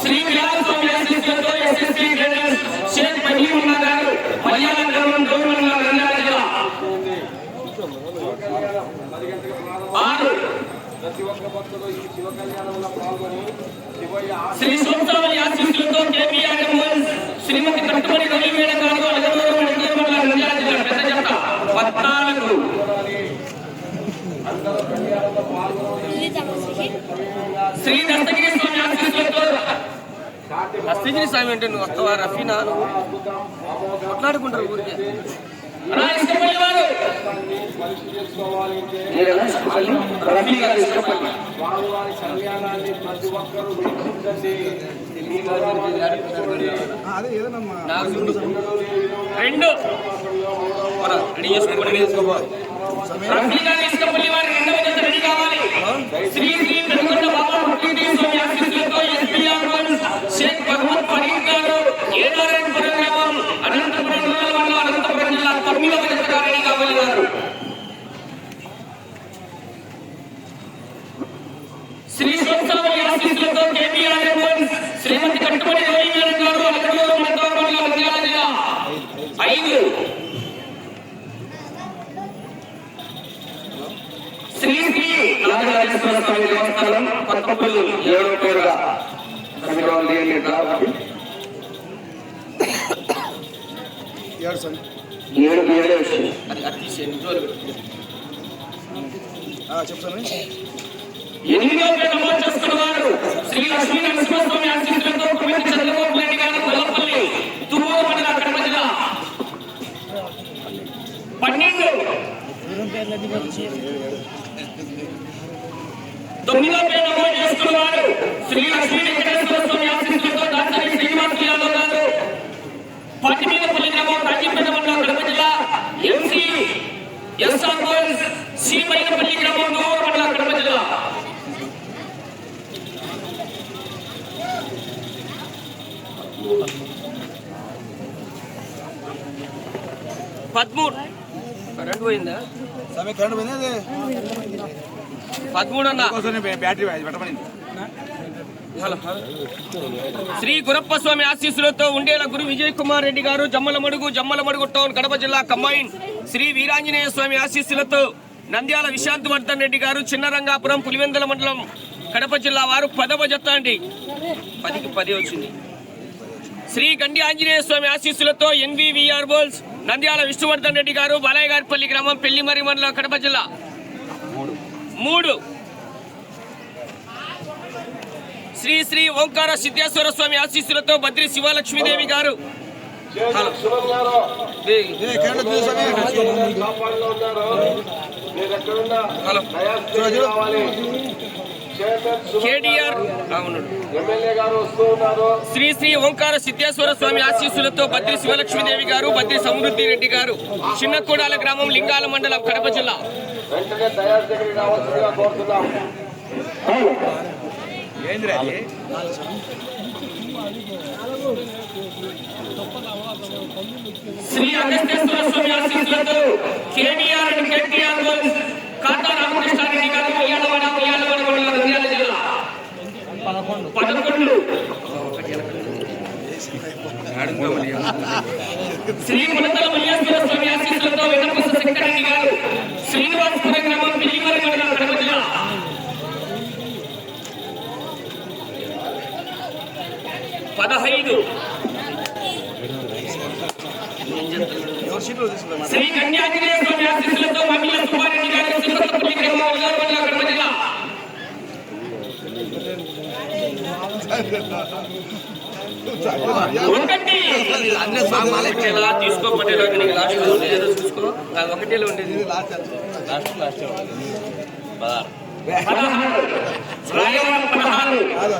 Shri SSP traders Sheikh Mahimulla గారు మల్యాల గ్రామం గౌరవంగా నంద్యాల జిల్లా. ఆరు. శ్రీ ఆశీస్సులతో కేబీఆర్ ఎంఎస్ శ్రీమతి కట్టుబడి రవి మేడం గారు అలగనూరు మండలం నంద్యాల జిల్లా పెద్ద జత పద్నాలుగు శ్రీ దత్తగిరి స్వామి ఆశీస్సులతో స్వామి అంటే నువ్వు వస్తావా? రఫీనా మాట్లాడుకుంటారు ఊరికే. రఫీ గారు కళ్యాణాన్ని ప్రతి ఒక్కరూ రెండు రెడీ చేసుకోవాలి రఫీ గారు ఇష్టపల్లి వారి కావాలి. శ్రీ శ్రీ వెనుకొండ బాబా ముఖ్యమంత్రి స్వామి ఆశీస్సులతో ఎస్పీఆర్ వన్ షేక్ మహమ్మద్ ఫరీద్ గారు ఏడారెడ్డిపురం గ్రామం అనంతపురం మండలం అనంతపురం జిల్లా తొమ్మిదవ జతగా రెడీ శ్రీ సోమస్వామి ఆశీస్సులతో కేటీఆర్ వన్ శ్రీమతి కట్టుబడి రవీంద్రన్ గారు మండలం జిల్లా ఐదు. శ్రీ శ్రీ రాజరాజేశ్వర స్వామి దేవస్థానం కొత్తపల్లి పేరుగా. ఏడు వచ్చింది జోలు చెప్తాను ఎనిమిదో పేరు నమోదు చేసుకున్నవారు శ్రీ లక్ష్మీ నరసింహస్వామి ఆశీస్సులతో కుమిటి చంద్రబాబు నాయుడు గారు కొల్లపల్లి తుమ్మూరు మండల కడప జిల్లా పన్నెండు. తొమ్మిదో పేరు నమోదు చేసుకున్నవారు శ్రీ లక్ష్మీ వెంకటేశ్వర స్వామి ఆశీస్సులతో దాసరి శ్రీనివాస్ యాదవ్ గారు పట్టిమీదపల్లి గ్రామం రాజీపేట మండలం కడప జిల్లా MC SR boys C Mainapalli గ్రామం నూరు మండలం కడప జిల్లా. పదమూడు. కరెంట్ పోయిందా? సమయ కరెంట్ పోయింది? శ్రీ గురప్ప స్వామి ఆశీస్సులతో ఉండేల గురు విజయ్ కుమార్ రెడ్డి గారు జమ్మలమడుగు జమ్మలమడుగు టౌన్ కడప జిల్లా కంబైన్. శ్రీ వీరాంజనేయ స్వామి ఆశీస్సులతో నంద్యాల విశాంత్ వర్ధన్ రెడ్డి గారు చిన్నరంగాపురం పులివెందుల మండలం కడప జిల్లా వారు పదవ జత అండి. పదికి పది వచ్చింది. శ్రీ గండి ఆంజనేయ స్వామి ఆశీస్సులతో ఎన్వివిఆర్ బోల్స్ నంద్యాల విష్ణువర్ధన్ రెడ్డి గారు బాలయ్యగారిపల్లి గ్రామం పెళ్ళిమరి మండలం కడప జిల్లా. మూడు. శ్రీ శ్రీ ఓంకార సిద్ధేశ్వర స్వామి ఆశీస్సులతో బద్రి శివలక్ష్మీదేవి గారు. శ్రీ శ్రీ ఓంకార సిద్ధేశ్వర స్వామి ఆశీస్సులతో బద్రి శివలక్ష్మీదేవి గారు బద్రి సమృద్ధి రెడ్డి గారు చిన్నకూడాల గ్రామం లింగాల మండలం కడప జిల్లా. వెంటనే దయాస్ దగ్గరికి రావాల్సిందిగా కోరుతున్నాం. శ్రీ అగస్త్యేశ్వర స్వామి ఆశీస్సులతో కేటీఆర్ కేటీఆర్ బోల్స్ కాటా రామకృష్ణారెడ్డి గారు ఉయ్యాలవాడ ఉయ్యాలవాడ మండలం నంద్యాల జిల్లా పదకొండు శ్రీ మునతల మల్లేశ్వర స్వామి ఆశీస్సులతో వెనపూస శంకరెడ్డి గారు శ్రీనివాసపురం గ్రామం పిల్లిమరి మండలం కడప జిల్లా పదహైదు శ్రీ కన్యాకుమారి స్వామి ఆశీస్సులతో మహిళ సుబ్బారెడ్డి గారు సింహపల్లి గ్రామం కడప జిల్లా. ఒకటి. ఇచ్చేలా తీసుకోకపోతే నీకు లాస్ట్ ఏదో చూసుకో. ఒకటేలో ఉండేది. పదహారు. కాదు